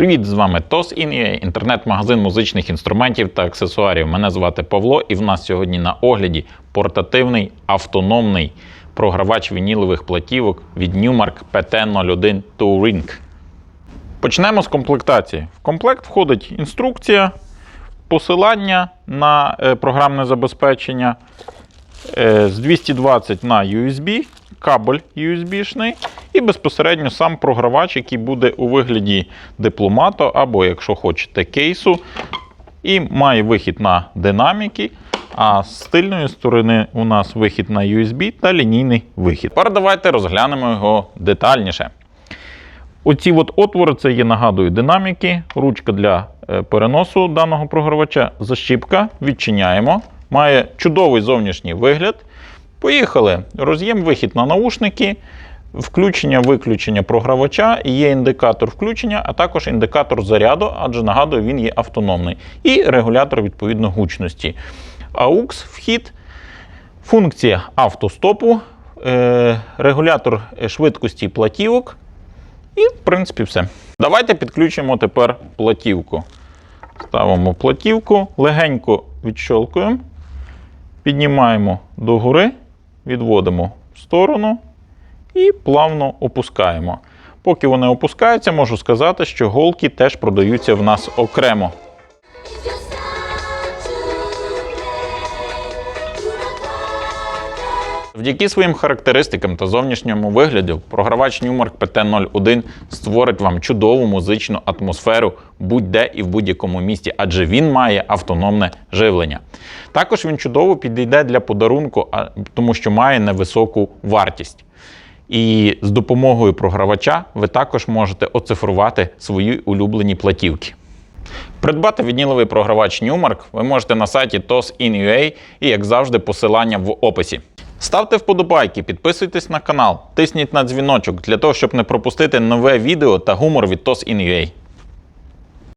Привіт, з вами TOS INUA, інтернет-магазин музичних інструментів та аксесуарів. Мене звати Павло, і в нас сьогодні на огляді портативний автономний програвач вінілових платівок від Newmark PT01 Touring. Почнемо з комплектації. В комплект входить інструкція, посилання на е, програмне забезпечення, е, з 220 на USB, кабель USB-шний і безпосередньо сам програвач, який буде у вигляді дипломату або, якщо хочете, кейсу. І має вихід на динаміки. А з тильної сторони у нас вихід на USB та лінійний вихід. Тепер давайте розглянемо його детальніше. Оці от отвори це є, нагадую, динаміки, ручка для е, переносу даного програвача, защіпка, відчиняємо. Має чудовий зовнішній вигляд. Поїхали. Роз'єм вихід на наушники, включення-виключення програвача, є індикатор включення, а також індикатор заряду, адже нагадую, він є автономний. І регулятор відповідно гучності. AUX вхід, функція автостопу, е, регулятор швидкості платівок. І, в принципі, все. Давайте підключимо тепер платівку. Ставимо платівку, легенько відщолкуємо, піднімаємо догори, відводимо в сторону і плавно опускаємо. Поки вони опускаються, можу сказати, що голки теж продаються в нас окремо. Завдяки своїм характеристикам та зовнішньому вигляду, програвач Newmark PT01 створить вам чудову музичну атмосферу будь-де і в будь-якому місті, адже він має автономне живлення. Також він чудово підійде для подарунку, тому що має невисоку вартість. І з допомогою програвача ви також можете оцифрувати свої улюблені платівки. Придбати вініловий програвач Newmark ви можете на сайті TOS.in.ua і, як завжди, посилання в описі. Ставте вподобайки, підписуйтесь на канал, тисніть на дзвіночок для того, щоб не пропустити нове відео та гумор від TOS.in.ua.